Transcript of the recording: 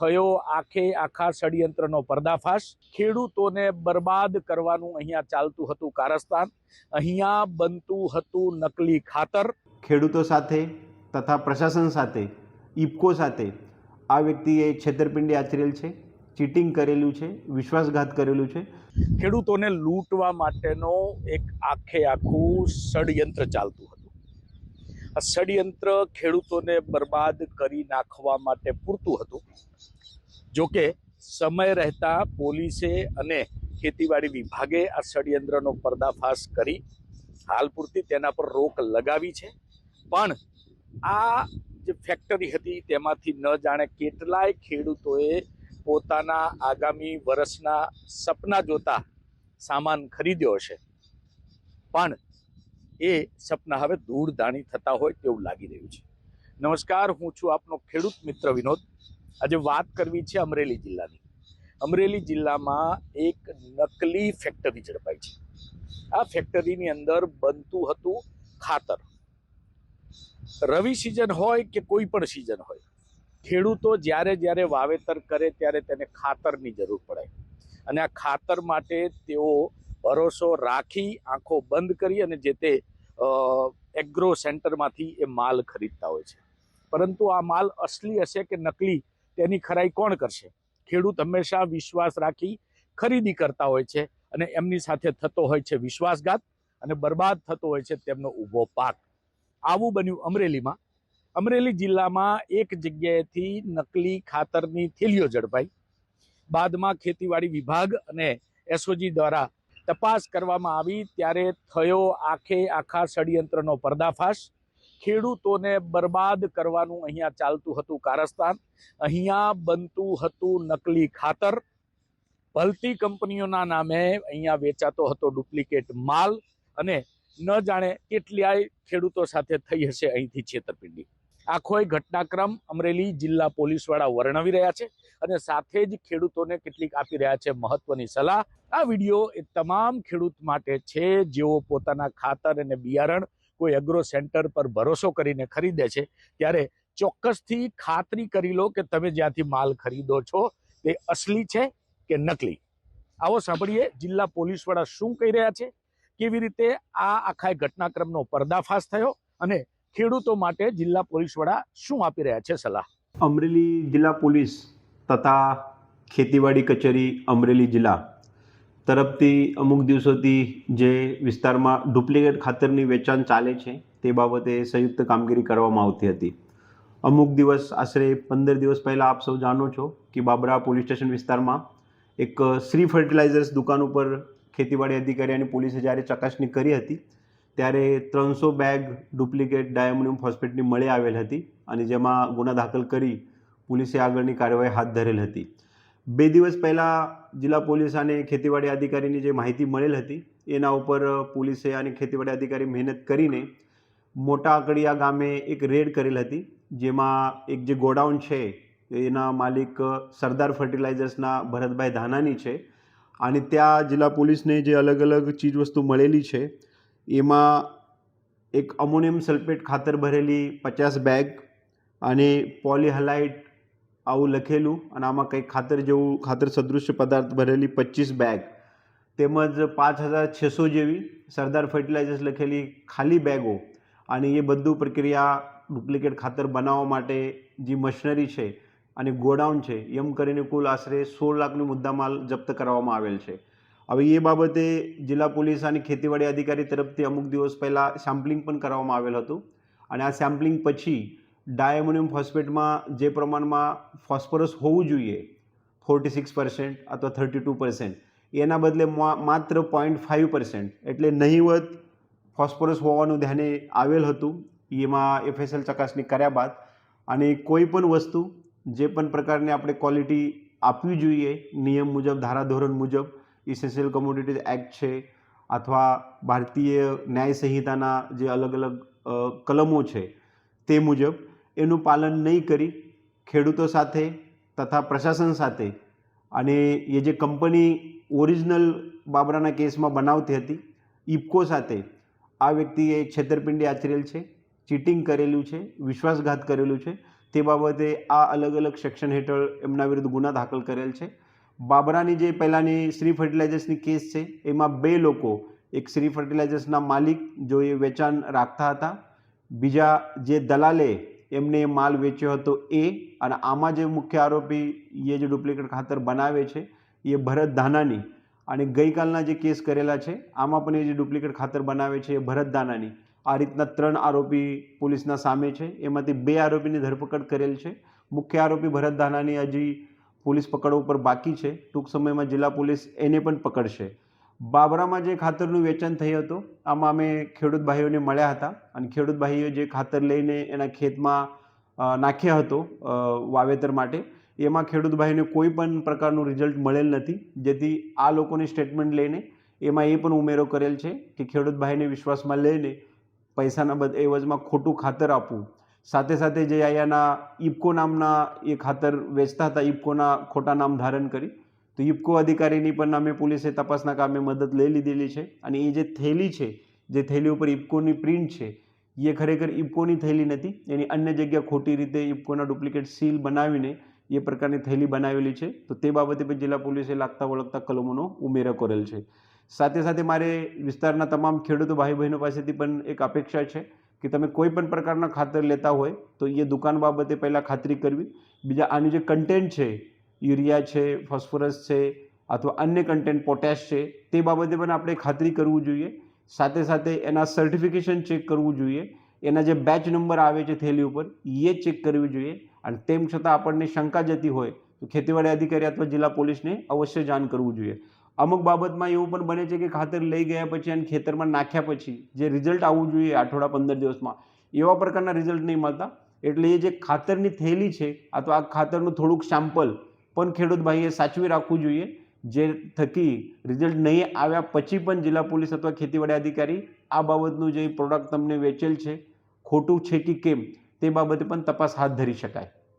થયો. આખે આખા ષડયંત્રનો પર્દાફાશ. ખેડૂતોને બરબાદ કરવાનું અહીંયા ચાલતું હતું કારસ્તાન. અહીંયા બનતું હતું નકલી ખાતર. ખેડૂતો સાથે તથા પ્રશાસન સાથે ઇપકો સાથે આ વ્યક્તિએ છેતરપિંડી આચરેલ છે ચીટિંગ કરેલું છે વિશ્વાસઘાત કરેલું છે. ખેડૂતોને લૂંટવા માટેનો એક આખે આખું ષડયંત્ર ચાલતું હતું. આ ષડયંત્ર ખેડૂતોને બરબાદ કરી નાખવા માટે પૂરતું હતું. જોકે સમય રહેતા પોલીસે અને ખેતીવાડી વિભાગે આ ષડયંત્રનો પર્દાફાશ કરી હાલ પૂરતી તેના પર રોક લગાવી છે. પણ આ જે ફેક્ટરી હતી તેમાંથી ન જાણે કેટલાય ખેડૂતોએ પોતાના આગામી વર્ષના સપના જોતા સામાન ખરીદ્યો હશે. પણ એ સપના હવે ધૂળધાણી થતા હોય તેવું લાગી રહ્યું છે. નમસ્કાર, હું છું આપનો ખેડૂત મિત્ર વિનોદ. આજે વાત કરવી છે અમરેલી જિલ્લાની. અમરેલી જિલ્લામાં એક નકલી ફેક્ટરી ઝડપાઈ છે. આ ફેક્ટરીની અંદર બનતું હતું ખાતર. રવિ સિઝન હોય કે કોઈ પણ સિઝન હોય, ખેડૂતો જ્યારે જ્યારે વાવેતર કરે ત્યારે તેને ખાતરની જરૂર પડે. અને આ ખાતર માટે તેઓ ભરોસો રાખી આંખો બંધ કરી અને જે તે એગ્રો સેન્ટરમાંથી એ માલ ખરીદતા હોય છે. પરંતુ આ માલ અસલી હશે કે નકલી, તેની ખરાઈ કોણ કરશે? ખેડૂત હંમેશા વિશ્વાસ રાખી ખરીદી કરતા હોય છે અને એમની સાથે થતો હોય છે વિશ્વાસઘાત અને બરબાદ થતો હોય છે તેમનો ઊભો પાક. આવું બન્યું અમરેલીમાં. અમરેલી જિલ્લામાં એક જગ્યાએથી નકલી ખાતરની થેલીઓ ઝડપાઈ. બાદમાં ખેતીવાડી વિભાગ અને એસઓજી દ્વારા તપાસ કરવામાં આવી ત્યારે થયો આખે આખા ષડયંત્રનો પર્દાફાશ. ખેડૂતોને બરબાદ કરવાનું અહીંયા ચાલતું હતું કારસ્તાન. અહીંયા બનતું હતું નકલી ખાતર. ભલતી કંપનીઓના નામે અહીંયા વેચાતો હતો ડુપ્લિકેટ માલ અને ન જાણે કેટલાય ખેડૂતો સાથે થઈ હશે અહીંથી છેતરપિંડી. આખોય ઘટનાક્રમ અમરેલી જિલ્લા પોલીસવાળા વર્ણવી રહ્યા છે અને સાથે જ ખેડૂતોને કેટલીક આપી રહ્યા છે મહત્વની સલાહ. આ વીડિયો એ તમામ ખેડૂત માટે છે, જેઓ પોતાના ખાતર અને બિયારણ કોઈ એગ્રો સેન્ટર પર ભરોસો કરીને ખરીદે છે, ત્યારે ચોક્કસથી ખાતરી કરી લો કે તમે જ્યાંથી માલ ખરીદો છો, તે અસલી છે કે નકલી? આવો સાંભળીએ, જિલ્લા પોલીસવાળા શું કહી રહ્યા છે? કેવી રીતે આ આખા ઘટનાક્રમનો પર્દાફાશ થયો અને ખેડૂતો માટે જિલ્લા પોલીસવાળા શું આપી રહ્યા છે સલાહ? અમરેલી જિલ્લા પોલીસ તથા ખેતીવાડી કચેરી અમરેલી જિલ્લા તરફથી અમુક દિવસોથી જે વિસ્તારમાં ડુપ્લિકેટ ખાતરની વેચાણ ચાલે છે, તે બાબતે સંયુક્ત કામગીરી કરવામાં આવતી હતી. અમુક દિવસ આશરે પંદર દિવસ પહેલાં આપ સૌ જાણો છો કે બાબરા પોલીસ સ્ટેશન વિસ્તારમાં એક શ્રી ફર્ટિલાઇઝર્સ દુકાન ઉપર ખેતીવાડી અધિકારી અને પોલીસે જ્યારે ચકાસણી કરી હતી, ત્યારે ત્રણસો બેગ ડુપ્લિકેટ ડાયમોનિયમ ફોસ્ફેટની મળી આવેલ હતી અને જેમાં ગુના દાખલ કરી પોલીસે આગળની કાર્યવાહી હાથ ધરેલ હતી. બે દિવસ પહેલાં જિલ્લા પોલીસ અને ખેતીવાડી અધિકારીની જે માહિતી મળેલ હતી, એના ઉપર પોલીસે અને ખેતીવાડી અધિકારી મહેનત કરીને મોટા આકડિયા ગામે એક રેડ કરેલ હતી, જેમાં એક જે ગોડાઉન છે, એના માલિક સરદાર ફર્ટિલાઇઝર્સના ભરતભાઈ ધાનાની છે. અને ત્યાં જિલ્લા પોલીસને જે અલગ અલગ ચીજવસ્તુ મળેલી છે, એમાં એક અમોનિયમ સલ્ફેટ ખાતર ભરેલી પચાસ બેગ અને પોલીહલાઇટ આવું લખેલું અને આમાં કંઈક ખાતર જેવું, ખાતર સદૃશ્ય પદાર્થ ભરેલી પચીસ બેગ તેમજ પાંચ હજાર છસો જેવી સરદાર ફર્ટિલાઇઝર્સ લખેલી ખાલી બેગો અને એ બધું પ્રક્રિયા ડુપ્લિકેટ ખાતર બનાવવા માટે જે મશીનરી છે અને ગોડાઉન છે, એમ કરીને કુલ આશરે સોળ લાખની મુદ્દામાલ જપ્ત કરવામાં આવેલ છે. હવે એ બાબતે જિલ્લા પોલીસ અને ખેતીવાડી અધિકારી તરફથી અમુક દિવસ પહેલાં સેમ્પલિંગ પણ કરવામાં આવેલ હતું. અને આ સેમ્પલિંગ પછી ડાયમોનિયમ ફોસ્ફેટમાં જે પ્રમાણમાં ફોસ્ફરસ હોવું જોઈએ, ફોર્ટી સિક્સ પર્સન્ટ અથવા થર્ટી ટુ પર્સન્ટ, એના બદલે માત્ર પોઈન્ટ ફાઇવ પર્સન્ટ, એટલે નહીવત ફોસ્ફરસ હોવાનું ધ્યાને આવેલ હતું, એમાં એફએસએલ ચકાસણી કર્યા બાદ. અને કોઈ પણ વસ્તુ જે પણ પ્રકારની આપણે ક્વોલિટી આપવી જોઈએ, નિયમ મુજબ, ધારાધોરણ મુજબ ઇસેન્શિયલ કોમોડિટીઝ એક્ટ છે, અથવા ભારતીય ન્યાય સંહિતાના જે અલગ અલગ કલમો છે, તે મુજબ એનું પાલન નહીં કરી, ખેડૂતો સાથે તથા પ્રશાસન સાથે અને એ જે કંપની ઓરિજિનલ બાબરાના કેસમાં બનાવતી હતી ઇફકો સાથે આ વ્યક્તિએ છેતરપિંડી આચરેલ છે, ચીટિંગ કરેલું છે, વિશ્વાસઘાત કરેલું છે, તે બાબતે આ અલગ અલગ સેક્શન હેઠળ એમના વિરુદ્ધ ગુના દાખલ કરેલ છે. બાબરાની જે પહેલાંની શ્રી ફર્ટિલાઇઝર્સની કેસ છે, એમાં બે લોકો, એક શ્રી ફર્ટિલાઇઝર્સના માલિક, જો એ વેચાણ રાખતા હતા, બીજા જે દલાલે એમને એ માલ વેચ્યો હતો એ અને આમાં જે મુખ્ય આરોપી એ જે ડુપ્લિકેટ ખાતર બનાવે છે, એ ભરત ધાનાની. અને ગઈકાલના જે કેસ કરેલા છે, આમાં પણ એ જે ડુપ્લિકેટ ખાતર બનાવે છે એ ભરત દાનાની આ રીતના ત્રણ આરોપી પોલીસના સામે છે, એમાંથી બે આરોપીની ધરપકડ કરેલ છે. મુખ્ય આરોપી ભરત ધાનાની હજી પોલીસ પકડ ઉપર બાકી છે. ટૂંક સમયમાં જિલ્લા પોલીસ એને પણ પકડશે. બાબરામાં જે ખાતરનું વેચાણ થયું હતું, આમાં અમે ખેડૂત ભાઈઓને મળ્યા હતા. અને ખેડૂત ભાઈઓ જે ખાતર લઈને એના ખેતમાં નાખ્યા હતો વાવેતર માટે, એમાં ખેડૂત ભાઈને કોઈ પણ પ્રકારનું રિઝલ્ટ મળેલ નથી. જેથી આ લોકોની સ્ટેટમેન્ટ લઈને એમાં એ પણ ઉમેરો કરેલ છે કે ખેડૂત ભાઈને વિશ્વાસમાં લઈને પૈસાના બદ, એવજમાં ખોટું ખાતર આપવું. સાથે સાથે જે અહીંયાના ઇફકો નામના એ ખાતર વેચતા હતા ઇફકોના ખોટા નામ ધારણ કરી તો યુપકો અધિકારીની પણ અમે પોલીસે તપાસના કામે મદદ લઈ લીધેલી છે અને એ જે થેલી છે, જે થેલી ઉપર ઇપકોની પ્રિન્ટ છે, એ ખરેખર ઇપકોની થેલી નથી. એની અન્ય જગ્યા ખોટી રીતે ઇપકોના ડુપ્લિકેટ સીલ બનાવીને એ પ્રકારની થેલી બનાવેલી છે. તો તે બાબતે પણ જિલ્લા પોલીસે લાગતા વળગતા કલમોનો ઉમેરો કરેલ છે. સાથે સાથે મારે વિસ્તારના તમામ ખેડૂતો ભાઈ બહેનો પાસેથી પણ એક અપેક્ષા છે કે તમે કોઈ પણ પ્રકારના ખાતર લેતા હોય તો એ દુકાન બાબતે પહેલાં ખાતરી કરવી. બીજા આની જે કન્ટેન્ટ છે યુરિયા છે, ફોસ્ફરસ છે, અથવા અન્ય કન્ટેન્ટ પોટેશ છે, તે બાબતે પણ આપણે ખાતરી કરવું જોઈએ. સાથે સાથે એના સર્ટિફિકેશન ચેક કરવું જોઈએ. એના જે બેચ નંબર આવે છે થેલી ઉપર, એ ચેક કરવી જોઈએ. અને તેમ છતાં આપણને શંકા જતી હોય, તો ખેતીવાડી અધિકારી અથવા જિલ્લા પોલીસને અવશ્ય જાણ કરવું જોઈએ. અમુક બાબતમાં એવું પણ બને છે કે ખાતર લઈ ગયા પછી અને ખેતરમાં નાખ્યા પછી જે રિઝલ્ટ આવવું જોઈએ આઠવાડા પંદર દિવસમાં, એવા પ્રકારના રિઝલ્ટ નહીં મળતા. એટલે એ જે ખાતરની થેલી છે, અથવા આ ખાતરનું થોડુંક સેમ્પલ પણ ખેડૂત ભાઈએ સાચવી રાખવું જોઈએ. જે થકી રિઝલ્ટ નહીં આવ્યા પછી પણ જિલ્લા પોલીસ અથવા ખેતીવાડી અધિકારી આ બાબતનું જે પ્રોડક્ટ તમને વેચેલ છે, ખોટું છે કે કેમ તે બાબતે પણ તપાસ હાથ ધરી શકાય.